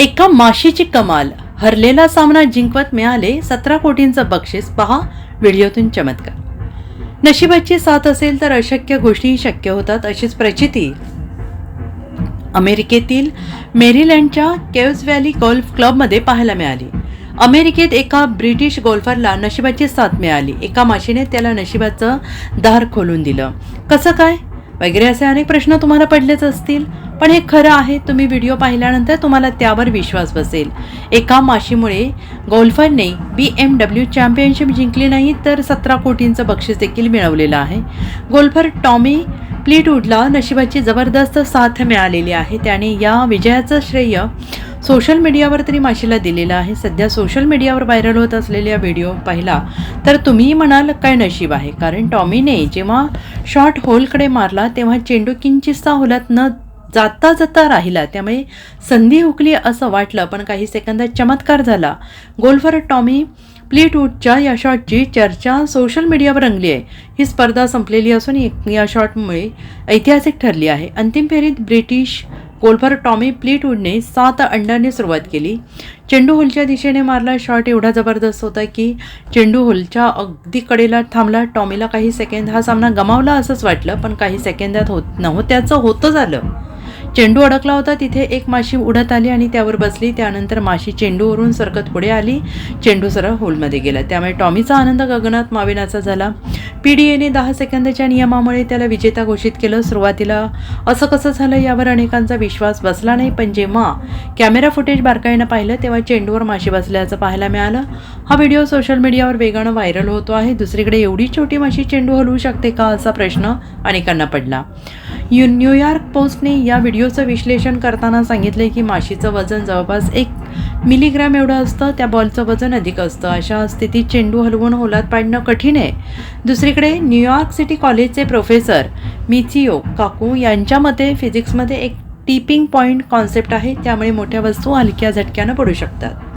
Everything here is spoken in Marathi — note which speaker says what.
Speaker 1: एका माशीची कमाल. हरलेला सामना जिंकवत मिळाले सतरा कोटींचं बक्षीस. पहा व्हिडिओतून चमत्कार. नशिबाची साथ असेल तर अशक्य गोष्टीही शक्य होतात अशीच प्रचिती. अमेरिकेतील मेरीलँडच्या केव्स व्हॅली गोल्फ क्लबमध्ये पाहायला मिळाली. अमेरिकेत एका ब्रिटिश गोल्फरला नशिबाची साथ मिळाली. एका माशीने त्याला नशिबाचं दार खोलून दिलं. कसं काय? वगैरे असे अनेक प्रश्न तुम्हाला पडलेच असतील. पण हे खरं आहे तुम्ही व्हिडिओ पाहिल्यानंतर तुम्हाला त्यावर विश्वास बसेल. एका माशीमुळे गोल्फरने बी एम डब्ल्यू चॅम्पियनशिप जिंकली नाही तर सतरा कोटींचं बक्षीस देखील मिळवलेलं आहे. गोल्फर टॉमी प्लीटवूडला नशिबाची जबरदस्त साथ मिळालेली आहे. त्याने या विजयाचं श्रेय सोशल मीडियावर तरी माशीला दिलेलं आहे. सध्या सोशल मीडियावर व्हायरल होत असलेल्या व्हिडिओ पाहिला तर तुम्ही म्हणाल काय नशीब आहे. कारण टॉमीने जेव्हा शॉर्ट होलकडे मारला तेव्हा चेंडू किंचितसा होलात न जाता जाता राहिला. त्यामुळे संधी हुकली असं वाटलं पण काही सेकंदात चमत्कार झाला. गोल्फर टॉमी प्लीटवूडच्या या शॉटची चर्चा सोशल मीडियावर रंगली आहे. ही स्पर्धा संपलेली असून एक- या शॉटमुळे ऐतिहासिक ठरली आहे. अंतिम फेरीत ब्रिटिश गोल्फर टॉमी प्लीटवूडने सात अंडांनी सुरुवात केली. चेंडू होलच्या दिशेने मारला शॉट एवढा जबरदस्त होता की चेंडू होलच्या अगदी कडेला थांबला. टॉमीला काही सेकंद हा सामना गमावला असंच वाटलं पण काही सेकंदात होत नव्हत्याचं होतं झालं. चेंडू अडकला होता. तिथे एक माशी उडत आली आणि त्यावर बसली. त्यानंतर माशी चेंडूवरून सरकत पुढे आली. चेंडू सरळ होलमध्ये गेला. त्यामुळे टॉमीचा आनंद गगनात माविनाचा झाला. पी डी एने दहा सेकंदाच्या नियमामुळे त्याला विजेता घोषित केलं. सुरुवातीला असं कसं झालं यावर अनेकांचा विश्वास बसला नाही. पण जेव्हा कॅमेरा फुटेज बारकाईनं पाहिलं तेव्हा चेंडूवर माशी बसल्याचं पाहायला मिळालं. हा व्हिडिओ सोशल मीडियावर वेगानं व्हायरल होतो आहे. दुसरीकडे एवढी छोटी माशी चेंडू हलवू शकते का असा प्रश्न अनेकांना पडला. यु न्यूयॉर्क पोस्टने या व्हिडिओचं विश्लेषण करताना सांगितले की माशीचं वजन जवळपास एक मिलीग्रॅम एवढं असतं त्या बॉलचं वजन अधिक असतं. अशा स्थितीत चेंडू हलवून होलात पाडणं कठीण आहे. दुसरीकडे न्यूयॉर्क सिटी कॉलेजचे प्रोफेसर मिचिओ काकू यांच्या मते फिजिक्समध्ये एक टिपिंग पॉईंट कॉन्सेप्ट आहे त्यामुळे मोठ्या वस्तू हलक्या झटक्यानं पडू शकतात.